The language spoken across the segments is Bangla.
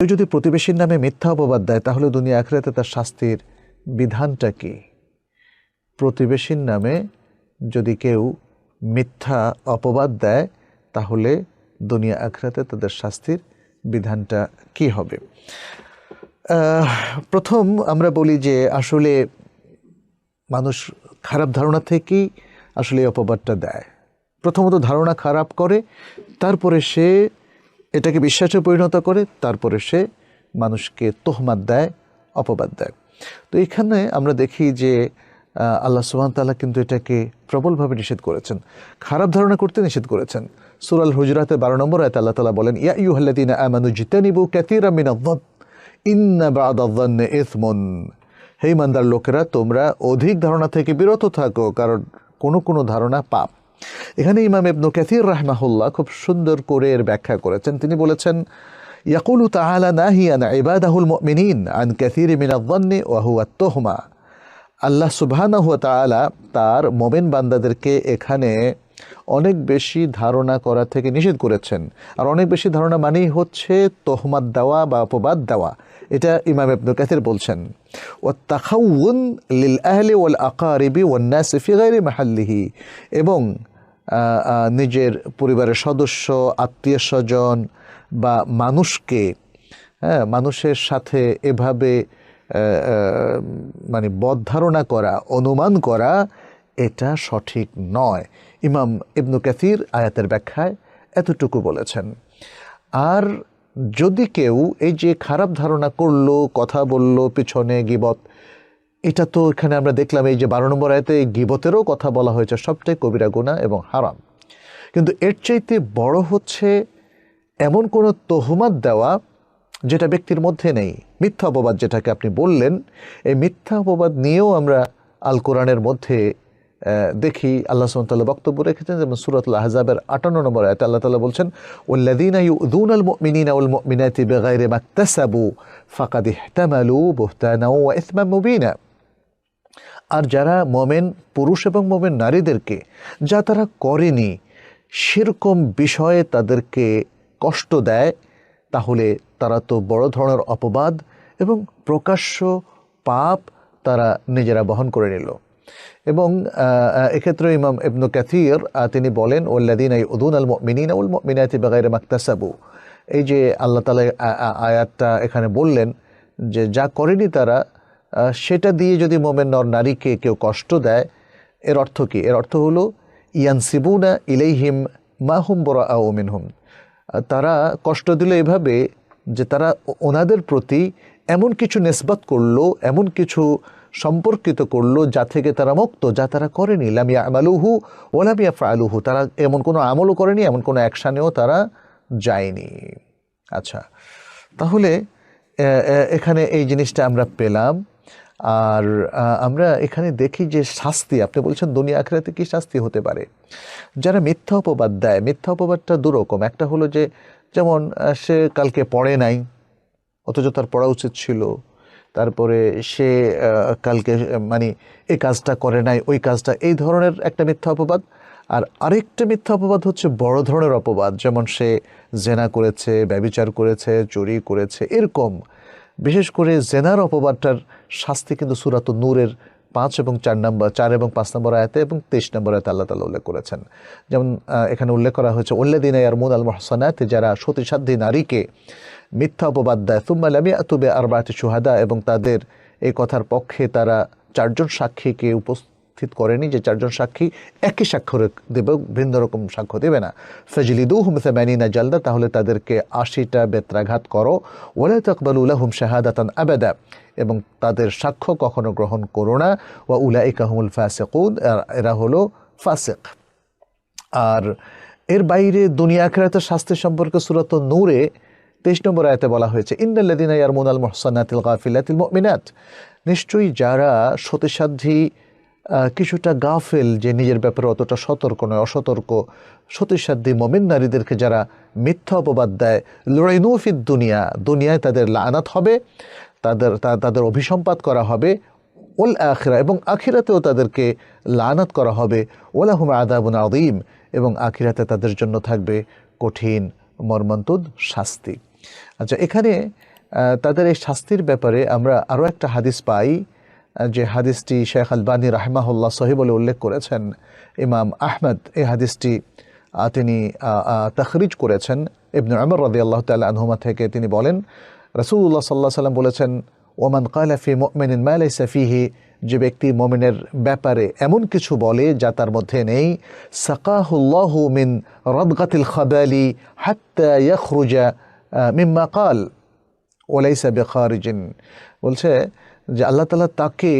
কেউ যদি প্রতিবেশীর নামে মিথ্যা অপবাদ দেয়, তাহলে দুনিয়া আখরাতে তার শাস্তির বিধানটা কি? প্রতিবেশীর নামে যদি কেউ মিথ্যা অপবাদ দেয়, তাহলে দুনিয়া আখরাতে তাদের শাস্তির বিধানটা কি হবে? প্রথম আমরা বলি যে আসলে মানুষ খারাপ ধারণা থেকেই আসলে অপবাদটা দেয়। প্রথমত ধারণা খারাপ করে, তারপরে সে এটাকে বিশ্বাসে পরিণত করে তারপরে সে মানুষকে তোহমাত দেয়, অপবাদ দেয়। তো এখানে আমরা দেখি যে আল্লাহ সুবহান তাআলা কিন্তু এটাকে প্রবলভাবে নিষেধ করেছেন। খারাপ ধারণা করতে নিষেধ করেছেন। সুরাল হুজরাতে বারো নম্বর আয়তে আল্লাহ তালা বলেন, ইয়া ইউহাল্লাদিনা আমানু জিতানিবু কাতিরা মিনাদ ইন্না হে ইমানদার লোকেরা, তোমরা অধিক ধারণা থেকে বিরত থাকো, কারণ কোনো কোনো ধারণা পাপ। এখানে ইমাম ইবনু কাসির রাহমাহুল্লাহ খুব সুন্দর করে এর ব্যাখ্যা করেছেন। তিনি বলেছেন, ইয়াকুলু তাআলা নাহিয়ান ইবাদাহুল মুমিনিন আন কাসিরি মিনাদ-দন্নি ওয়া হুয়া আত-তুহমা আল্লাহ সুবহানাহু ওয়া তাআলা তার মোমেন বান্দাদেরকে এখানে অনেক বেশি ধারণা করা থেকে নিষেধ করেছেন। আর অনেক বেশি ধারণা মানেই হচ্ছে তোহমাদ দেওয়া বা অপবাদ দেওয়া। এটা ইমাম ইবনু কাসির বলছেন। ও তাখাউন লিল আহলি ওয়াল আকারিবি ওয়ান নাস ফি গায়রি মাহাল্লিহি। এবং নিজের পরিবারের সদস্য, আত্মীয় স্বজন বা মানুষকে হ্যাঁ মানুষের সাথে এভাবে মানে বদ ধারণা করা, অনুমান করা, এটা সঠিক নয়। ইমাম ইবনু কাসির আয়াতের ব্যাখ্যায় এতটুকু বলেছেন। আর যদি কেউ এই যে খারাপ ধারণা করল, কথা বলল, পিছনে গিবত, এটা তো এখানে আমরা দেখলাম এই যে বারো নম্বর আয়তে গিবতেরও কথা বলা হয়েছে সবটাই কবিরা গুণা এবং হারাম। কিন্তু এর চাইতে বড় হচ্ছে এমন কোনো তহমাত দেওয়া যেটা ব্যক্তির মধ্যে নেই। মিথ্যা অপবাদ যেটাকে আপনি বললেন, এই মিথ্যা অপবাদ নিয়েও আমরা আল কোরআনের মধ্যে দেখি আল্লাহ সুমতাল্লাহ বক্তব্য রেখেছেন, যেমন সুরাতুল আহজাবের আটান্ন নম্বর আয়তে আল্লাহ তালা বলছেন মুবিনা। আর যারা মোমেন, পুরুষ এবং মোমেন নারীদেরকে, যা তারা করেনি, সেরকম বিষয়ে তাদেরকে কষ্ট দেয়, তাহলে তারা তো বড় ধরনের অপবাদ এবং প্রকাশ্য পাপ তারা নিজেরা বহন করে নিল। এবং এক্ষেত্রে ইমাম ইবনু কাথির তিনি বলেন ওল্লাদিন আই উদুন আল মিনিন উল মিনাতি বেগাইরে মাক্তাসাবু। এই যে আল্লাহ তালা আয়াতটা এখানে বললেন যে যা করেনি তারা সেটা দিয়ে যদি মোমেন নর নারীকে কেউ কষ্ট দেয় এর অর্থ কি? এর অর্থ হলো ইয়ানসিবুনা ইলাইহিম মাহুম বরা মিনহুম। আহ, তারা কষ্ট দিল এভাবে যে তারা ওনাদের প্রতি এমন কিছু নেসবাত করল, এমন কিছু সম্পর্কিত করল যা থেকে তারা মুক্ত, যা তারা করেনি। লামিয়া আমালুহু ওলামিয়া ফালুহু তারা এমন কোনো আমলও করেনি, এমন কোনো অ্যাকশানেও তারা যায়নি। আচ্ছা তাহলে এখানে এই জিনিসটা আমরা পেলাম। আর আমরা এখানে দেখি যে শাস্তি, আপনি বলছেন দুনিয়া আখড়াতে কি শাস্তি হতে পারে? যারা মিথ্যা অপবাদ দেয়, মিথ্যা অপবাদটা দুরকম। একটা হলো যে, যেমন সে কালকে পড়ে নাই অথচ তার পড়া উচিত ছিল। তারপরে সে কালকে মানে এই কাজটা করে নাই, ওই কাজটা, এই ধরনের একটা মিথ্যা অপবাদ। আর আরেকটা মিথ্যা অপবাদ হচ্ছে বড় ধরনের অপবাদ, যেমন সে জেনা করেছে, ব্যবিচার করেছে, চুরি করেছে, এরকম। বিশেষ করে জেনার অপবাদটার শাস্তি কিন্তু সুরাত নূরের পাঁচ এবং চার নম্বর, চার এবং পাঁচ নম্বর আয়াতে এবং তেইশ নম্বর আয়াতে আল্লাহ তালা উল্লেখ করেছেন। যেমন এখানে উল্লেখ করা হয়েছে উল্লেদিন ইয়ারমুন আল মহসানাতে যারা সতীসাধ্যী নারীকে মিথ্যা অপবাদ দেয় তুম্মা লামিয়া তুবে আরবাতি সুহাদা এবং তাদের এই কথার পক্ষে তারা চারজন সাক্ষীকে উপস্থিত করেনি যে চারজন সাক্ষী একই সাক্ষ্য দেবে, ভিন্ন রকম সাক্ষ্য দেবে না। ফজলিদু হুম সেমানিনা জালদা, তাহলে তাদেরকে আশিটা বেত্রাঘাত করো। ওলা তকবালুল্লাহ হুম শাহাদাতান আবেদা, এবং তাদের সাক্ষ্য কখনো গ্রহণ করো না। ওয়া উলা ইকাহমুল ফাসেকুন এরা হলো ফাসেক। আর এর বাইরে দুনিয়া আখেরাতের শাস্তি সম্পর্কে সুরত নূরে তেইশ নম্বর আয়তে বলা হয়েছে ইন্দাল্লাদিনা ইয়ারমুন আল মোহসানাতিল গাফিলাতিল মিনাত নিশ্চয়ই যারা সতীসাধ্যী কিছুটা গাফেল যে নিজের ব্যাপারে অতটা সতর্ক নয়, অসতর্ক। সতীসাধ্যী মমিন নারীদেরকে যারা মিথ্যা অপবাদ দেয় লড়াইনুফিদ দুনিয়া, দুনিয়ায় তাদের লানাত হবে, তাদের তাদের অভিসম্পাত করা হবে ওল আখিরা, এবং আখিরাতেও তাদেরকে লানাত করা হবে ওলাহুম আদাবুন আদিম এবং আখিরাতে তাদের জন্য থাকবে কঠিন মর্মন্তুদ শাস্তি। আচ্ছা এখানে তাদের এই শাস্তির ব্যাপারে আমরা আরও একটা হাদিস পাই। যে হাদিসটি শেখ আলবানী রাহমাহুল্লাহ সহি বলে উল্লেখ করেছেন, ইমাম আহমদ এই হাদিসটি তিনি তখরিজ করেছেন। ইবনে আমর রদি আল্লাহ তাল আনহুমা থেকে তিনি বলেন রসুল্লাহ সাল্লাহ সাল্লাম বলেছেন, ওমান কালাফি মোমেনিন মালাই সাফিহি যে ব্যক্তি মোমেনের ব্যাপারে এমন কিছু বলে যা তার মধ্যে নেই, সাকাহুল্লাহ মিন রদগাতিল খাবালি হাত্তা ইয়াখরুজা মিম্মা কাল ওলাইসা বেখারিজিন বলছে যে আল্লাহ তালা তাকে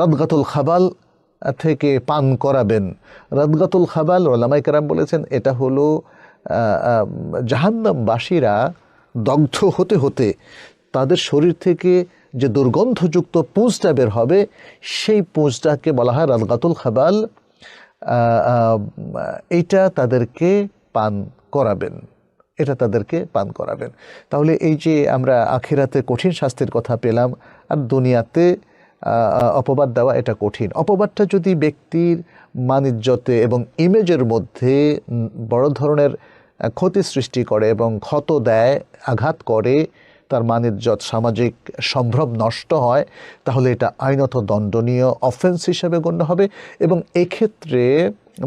রদগাতুল খাবাল থেকে পান করাবেন। রদগাতুল খাবাল ওলামাই কারাম বলেছেন, এটা হলো জাহান্নামবাসীরা দগ্ধ হতে হতে তাদের শরীর থেকে যে দুর্গন্ধযুক্ত পুঁজটা বের হবে, সেই পুঁজটাকে বলা হয় রদগাতুল খাবাল। এইটা তাদেরকে পান করাবেন। এটা তাদেরকে পান করাবেন। তাহলে এই যে আমরা আখিরাতে কঠিন শাস্তির কথা পেলাম, আর দুনিয়াতে অপবাদ দেওয়া এটা কঠিন। অপবাদটা যদি ব্যক্তির মানিজ্যতে এবং ইমেজের মধ্যে বড় ধরনের ক্ষতি সৃষ্টি করে এবং ক্ষত দেয়, আঘাত করে তার মানিজ্যত সামাজিক সম্ভ্রম নষ্ট হয়, তাহলে এটা আইনত দণ্ডনীয় অফেন্স হিসেবে গণ্য হবে এবং এক্ষেত্রে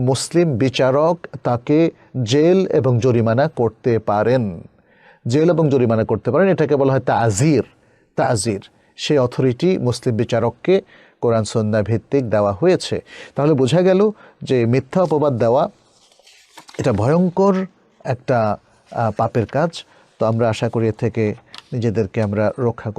মুসলিম বিচারক তাকে জেল এবং জরিমানা করতে পারেন। জেল এবং জরিমানা করতে পারেন, এটাকে বলা হয় তাজির তাজির। সেই অথরিটি মুসলিম বিচারককে কোরআন সন্না ভিত্তিক দেওয়া হয়েছে। তাহলে বোঝা গেল যে মিথ্যা অপবাদ দেওয়া, এটা ভয়ঙ্কর একটা পাপের কাজ। তো আমরা আশা করি এর থেকে নিজেদেরকে আমরা রক্ষা